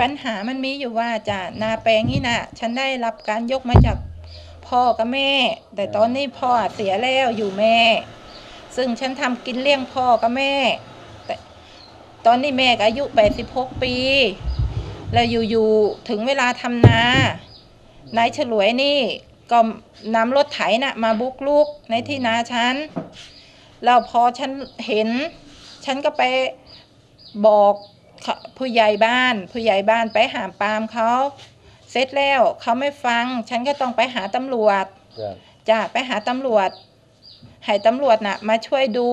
ปัญหามันมีอยู่ว่าจะนาแปลงนี่นะฉันได้รับการยกมาจากพ่อกับแม่ แต่ตอนนี้พ่อเสียแล้วอยู่แม่ ซึ่งฉันทำกินเลี้ยงพ่อกับแม่ แต่ตอนนี้แม่ก็อายุ86ปี แล้วอยู่ๆถึงเวลาทำนานายฉลวยนี่ก็นำรถไถน่ะมาบุกลุกในที่นาฉันแล้วพอฉันเห็น ฉันก็ไปบอก ผู้ใหญ่บ้าน ผู้ใหญ่บ้านไปหามปรามเขาเสร็จแล้วเขาไม่ฟัง ฉันก็ต้องไปหาตำรวจครับจ้ะไปหาตำรวจให้ตำรวจน่ะ มาช่วยดู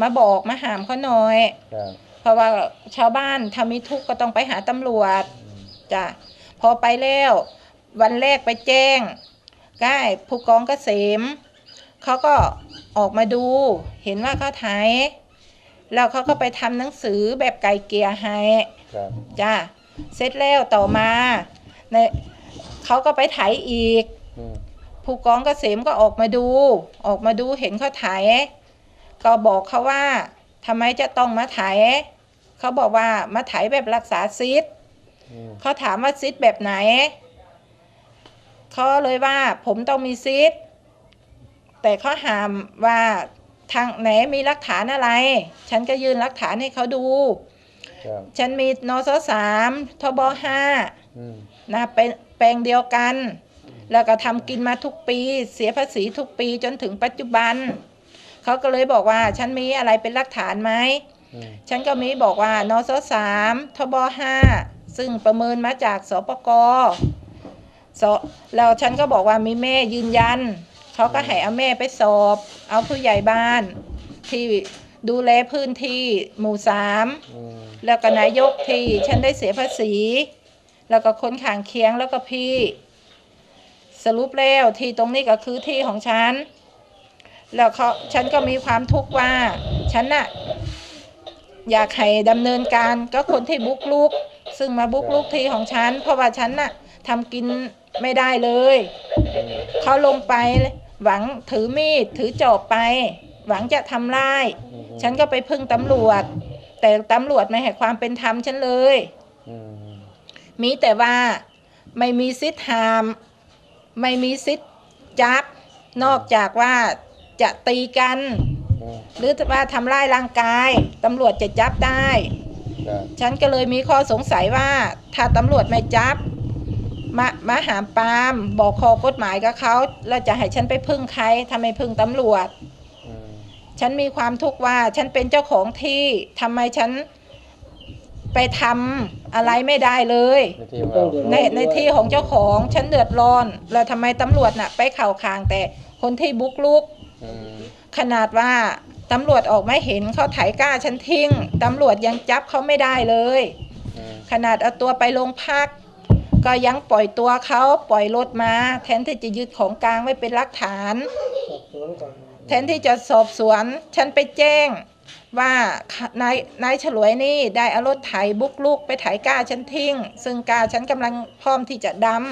มาบอกมาหามเขาหน่อยครับเพราะว่าชาวบ้านถ้ามีทุกข์ก็ต้องไปหาตำรวจอืมจ้ะพอไปแล้ว วันแรกไปแจ้งใกล้ผู้กองเกษมเขาก็ออกมาดู เห็นว่าเขาไถ แล้วเขาก็ไปทำหนังสือแบบไก่เกลียให้ครับจ้ะเสร็จแล้วต่อมาในเขาก็ไปไถอีกอืมผู้กองเกษมก็ออกมาดู ออกมาดูเห็นเขาไถก็บอกเขาว่าทำไมจะต้องมาไถเขาบอกว่ามาไถแบบรักษาซิดอืมเขาถามว่าซิดแบบไหนเขาเลยว่าผมต้องมีซิดแต่เขาหามว่า ทางไหนมีหลักฐานอะไร ฉันก็ยื่นหลักฐานให้เขาดู ครับฉันมีนสสามทบห้าอืมนะเป็นแปลงเดียวกัน แล้วก็ทำกินมาทุกปี เสียภาษีทุกปีจนถึงปัจจุบัน เขาก็เลยบอกว่า ฉันมีอะไรเป็นหลักฐานไหม อืมฉันก็มีบอกว่านสสามทบห้าซึ่งประเมินมาจากสปกสแล้วฉันก็บอกว่ามีแม่ยืนยัน เขาก็ให้เอาแม่ไปสอบ เอาผู้ใหญ่บ้านที่ดูแลพื้นที่หมู่สามอืมแล้วก็นายกที่ฉันได้เสียภาษี แล้วก็คนข้างเคียงแล้วก็พี่ สรุปแล้วที่ตรงนี้ก็คือที่ของฉัน แล้วเขาฉันก็มีความทุกข์ว่า ฉันน่ะอยากให้ดำเนินการก็คนที่บุกลุก ซึ่งมาบุกลุกที่ของฉัน เพราะว่าฉันน่ะทำกินไม่ได้เลยอืมเขาลงไป หวังถือมีดถือจอบไป หวังจะทำร้ายอืมฉันก็ไปพึ่งตำรวจ แต่ตำรวจไม่ให้ความเป็นธรรมฉันเลยอืมมีแต่ว่าไม่มีสิทธิ์หาม ไม่มีสิทธิ์จับ นอกจากว่าจะตีกันอืมหรือว่าทำร้ายร่างกายตำรวจจะจับได้ครับฉันก็เลยมีข้อสงสัยว่าถ้าตำรวจไม่จับ มามาหามปรามบอกคอกฎหมายกับเขาแล้วจะให้ฉันไปพึ่งใครทำไมพึ่งตำรวจอืมฉันมีความทุกข์ว่าฉันเป็นเจ้าของที่ทำไมฉันไปทำอะไรไม่ได้เลย ในที่ของเราในในที่ของเจ้าของฉันเดือดร้อน แล้วทำไมตำรวจน่ะ ไปเข่าคางแต่คนที่บุกลุก อืมขนาดว่าตำรวจออกมาเห็นเขาไถก้าฉันทิ้งตำรวจยังจับเขาไม่ได้เลย อืมขนาดเอาตัวไปโรงพัก ก็ยังปล่อยตัวเขาปล่อยรถมา แทนที่จะยึดของกลางไว้เป็นหลักฐานแทนที่จะสอบสวน ฉันไปแจ้ง ว่านายนายฉลวยนี่ได้เอารถไถบุกลุกไปไถก้าฉันทิ้ง ซึ่งกาฉันกำลังพร้อมที่จะดอืม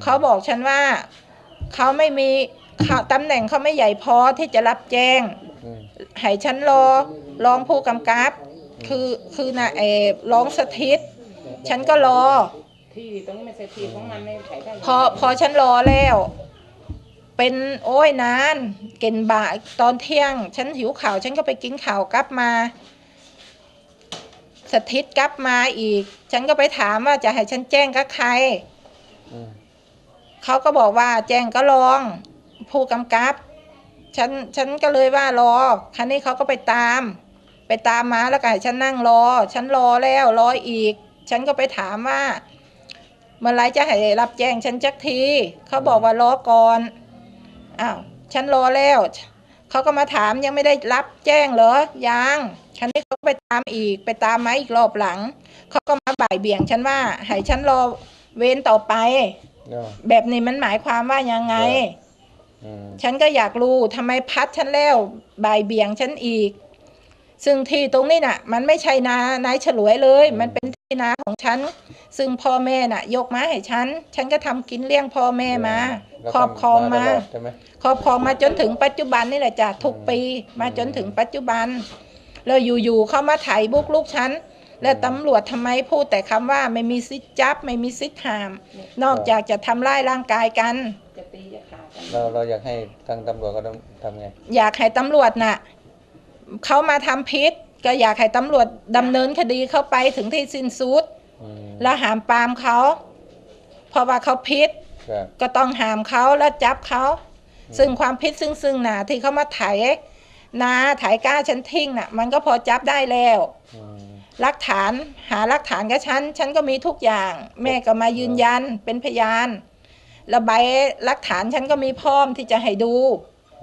ำเขาบอกฉันว่าเขาไม่มีเขาตำแหน่งเขาไม่ใหญ่พอที่จะรับแจ้ง อืมให้ฉันรอรองผู้กำกับ คือคือนะเออรองสถิต ฉันก็รอ ที่ตรงนี้ไม่ใช่ที่ของมันไม่ไถได้พอพอฉันรอแล้ว เป็นโอ้ยนานเกินบ่ายตอนเที่ยง ฉันหิวข่าวฉันก็ไปกินข่าวกลับมาสถิตกลับมาอีก ฉันก็ไปถามว่าจะให้ฉันแจ้งกับใครอืมเขาก็บอกว่าแจ้งก็ลอง ผู้กำกับ ฉันฉันก็เลยว่ารอคันนี้เขาก็ไปตาม ไปตามมาแล้วก็ให้ฉันนั่งรอ ฉันรอแล้วรออีก ฉันก็ไปถามว่าเมื่อไรจะให้รับแจ้งฉันจักที เขาบอกว่ารอก่อน อ้าว ฉันรอแล้ว เขาก็มาถามยังไม่ได้รับแจ้งเหรอ ยังคันนี้เขาก็ไปตามอีก ไปตามมาอีกรอบหลัง เขาก็มาบ่ายเบี่ยงฉันว่า ให้ฉันรอเว้นต่อไปเนาะแบบนี้มันหมายความว่ายังไงอืมฉันก็อยากรู้ทำไมพัดฉันแล้วบ่ายเบี่ยงฉันอีก ซึ่งที่ตรงนี้น่ะ มันไม่ใช่นานายฉลวยเลย มันเป็นที่ นาของฉัน ซึ่งพ่อแม่น่ะ ยกมาให้ฉัน ฉันก็ทำกินเลี้ยงพ่อแม่มา แล้วครอบครองมา ตลดใช่ไหม ครอบครองมาจนถึงปัจจุบันนี่แหละจ้ะทุกปีมาจนถึงปัจจุบัน แล้วอยู่ๆเขามาไถบุกลูกฉัน และตำรวจทำไมพูดแต่คำว่าไม่มีสิทธิ์จับ ไม่มีสิทธิ์ห้าม นอกจากจะทำร้ายร่างกายกัน จะตีจะขากัน เราเราอยากให้ทางตำรวจเขาต้องทำไง อยากให้ตำรวจน่ะเขามาทำพิษ ก็อยากให้ตำรวจดำเนินคดีเข้าไปถึงที่สิ้นสุด อืมแล้วหามปรามเขา เพราะว่าเขาพิษ ครับ ก็ต้องหามเขาแล้วจับเขา ซึ่งความพิษซึ่งซึ่งหนาที่เขามาไถนาไถก้าฉันทิ้งน่ะ มันก็พอจับได้แล้ว อืม หลักฐานหาหลักฐานกับฉัน ฉันก็มีทุกอย่าง แม่ก็มายืนยันเป็นพยานแล้วใบหลักฐานฉันก็มีพร้อมที่จะให้ดู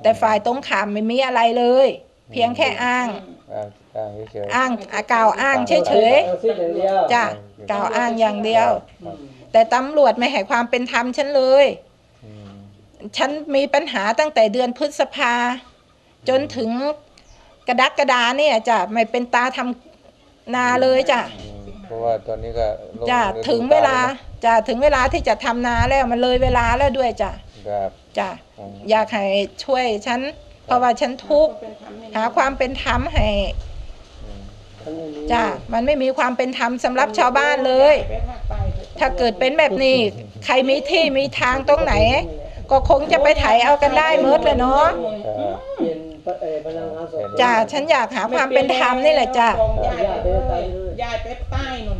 แต่ฝ่ายตรงขามไม่มีอะไรเลย เพียงแค่อ้างอ้าง อ้างเฉยๆอ้างอากล่าวอ้างเฉยเอาสิอย่างเดียวๆจ้ะกล่าวอ้างอย่างเดียวครับแต่ตำรวจไม่ให้ความเป็นธรรมฉันเลย อืมฉันมีปัญหาตั้งแต่เดือนพฤษภา จนถึงกระดักกระดาเนี่ยจ้ะไม่เป็นตาทำนาเลยจ้ะอืมเพราะว่าตอนนี้ก็ลงจ้ะฤดูถึงเวลากแนะจ้ะถึงเวลาที่จะทำนาแล้วมันเลยเวลาแล้วด้วยจ้ะครับจ้ะอืมอยากให้ช่วยฉัน เพราะว่าฉันทุกข์เป็นธรรมเนี่ยหาความเป็นธรรมให้อืมทั้งนี้จ้ะมันไม่มีความเป็นธรรมสำหรับชาวบ้านเลยไปภาคใต้ถอะถ้าเกิดเป็นแบบนี้ ใครมีที่มีทางตรงไหน ก็คงจะไปไถเอากันได้เมิดเลยเนาะครับเปลี่ยนเอ่อพนักงานสอบสวนจ้ะฉันอยากหาความเป็นธรรมนี่แหละจ้ะยายไปเลยยายไปใต้นุ่น